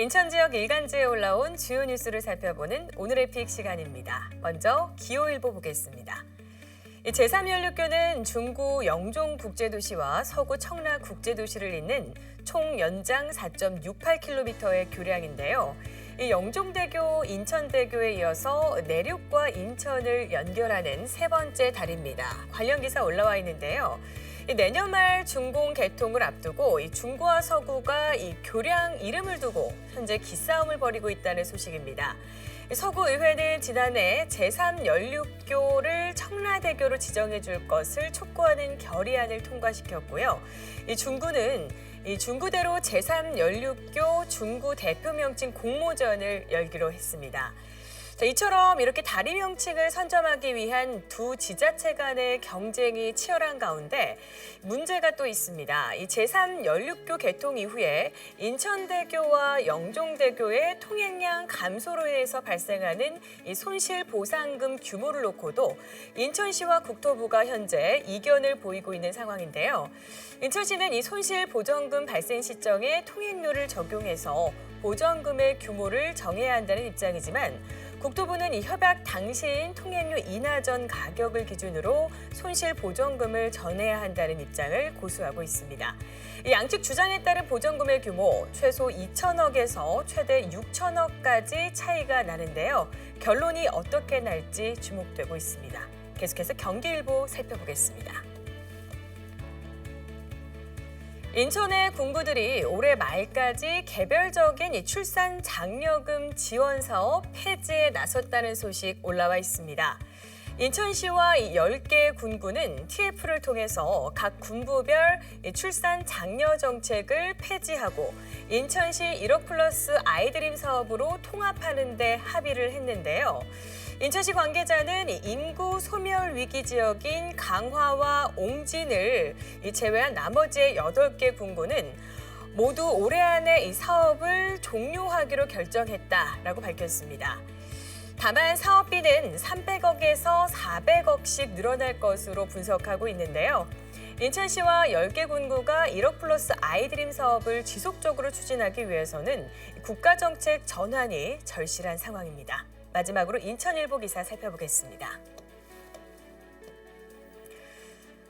인천 지역 일간지에 올라온 주요 뉴스를 살펴보는 오늘의 픽 시간입니다. 먼저 기호일보 보겠습니다. 이 제3연륙교는 중구 영종 국제도시와 서구 청라 국제도시를 잇는 총 연장 4.68km의 교량인데요. 이 영종대교, 인천대교에 이어서 내륙과 인천을 연결하는 세 번째 다리입니다. 관련 기사 올라와 있는데요. 이 내년 말 준공 개통을 앞두고 이 중구와 서구가 이 교량 이름을 두고 현재 기싸움을 벌이고 있다는 소식입니다. 이 서구 의회는 지난해 제3연륙교를 청라대교로 지정해 줄 것을 촉구하는 결의안을 통과시켰고요. 이 중구는 이 중구대로 제3연륙교 중구 대표 명칭 공모전을 열기로 했습니다. 자, 이처럼 이렇게 다리 명칭을 선점하기 위한 두 지자체 간의 경쟁이 치열한 가운데 문제가 또 있습니다. 이 제3연륙교 개통 이후에 인천대교와 영종대교의 통행량 감소로 인해서 발생하는 이 손실 보상금 규모를 놓고도 인천시와 국토부가 현재 이견을 보이고 있는 상황인데요. 인천시는 이 손실 보전금 발생 시점에 통행료를 적용해서 보전금의 규모를 정해야 한다는 입장이지만 국토부는 이 협약 당시인 통행료 인하 전 가격을 기준으로 손실 보전금을 전해야 한다는 입장을 고수하고 있습니다. 이 양측 주장에 따른 보전금의 규모 최소 2천억에서 최대 6천억까지 차이가 나는데요. 결론이 어떻게 날지 주목되고 있습니다. 계속해서 경기일보 살펴보겠습니다. 인천의 군부들이 올해 말까지 개별적인 이 출산 장려금 지원 사업 폐지에 나섰다는 소식 올라와 있습니다. 인천시와 이 10개 군구는 TF를 통해서 각 군부별 이 출산 장려 정책을 폐지하고 인천시 1억 플러스 아이드림 사업으로 통합하는 데 합의를 했는데요. 인천시 관계자는 이 인구 소멸 위기 지역인 강화와 옹진을 이 제외한 나머지 8개 군구는 모두 올해 안에 이 사업을 종료하기로 결정했다라고 밝혔습니다. 다만 사업비는 300억에서 400억씩 늘어날 것으로 분석하고 있는데요. 인천시와 10개 군구가 1억 플러스 아이드림 사업을 지속적으로 추진하기 위해서는 국가정책 전환이 절실한 상황입니다. 마지막으로 인천일보 기사 살펴보겠습니다.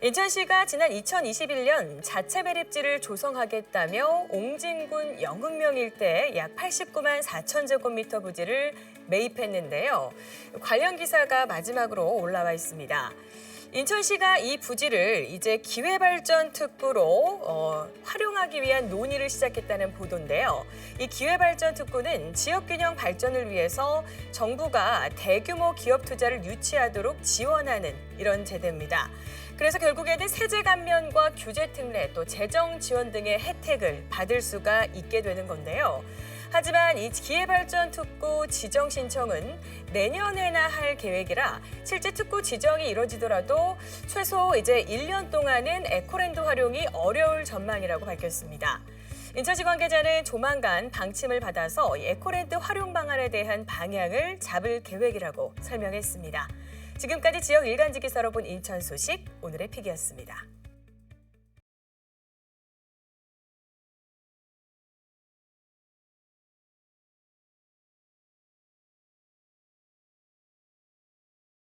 인천시가 지난 2021년 자체 매립지를 조성하겠다며 옹진군 영흥명 일대에 약 89만 4천 제곱미터 부지를 매입했는데요. 관련 기사가 마지막으로 올라와 있습니다. 인천시가 이 부지를 이제 기회발전 특구로 어, 활용하기 위한 논의를 시작했다는 보도인데요. 이 기회발전 특구는 지역균형 발전을 위해서 정부가 대규모 기업 투자를 유치하도록 지원하는 이런 제도입니다. 그래서 결국에는 세제 감면과 규제 특례 또 재정 지원 등의 혜택을 받을 수가 있게 되는 건데요. 하지만 이 기회발전 특구 지정 신청은 내년에나 할 계획이라 실제 특구 지정이 이뤄지더라도 최소 이제 1년 동안은 에코랜드 활용이 어려울 전망이라고 밝혔습니다. 인천시 관계자는 조만간 방침을 받아서 에코랜드 활용 방안에 대한 방향을 잡을 계획이라고 설명했습니다. 지금까지 지역 일간지 기사로 본 인천 소식 오늘의 픽이었습니다.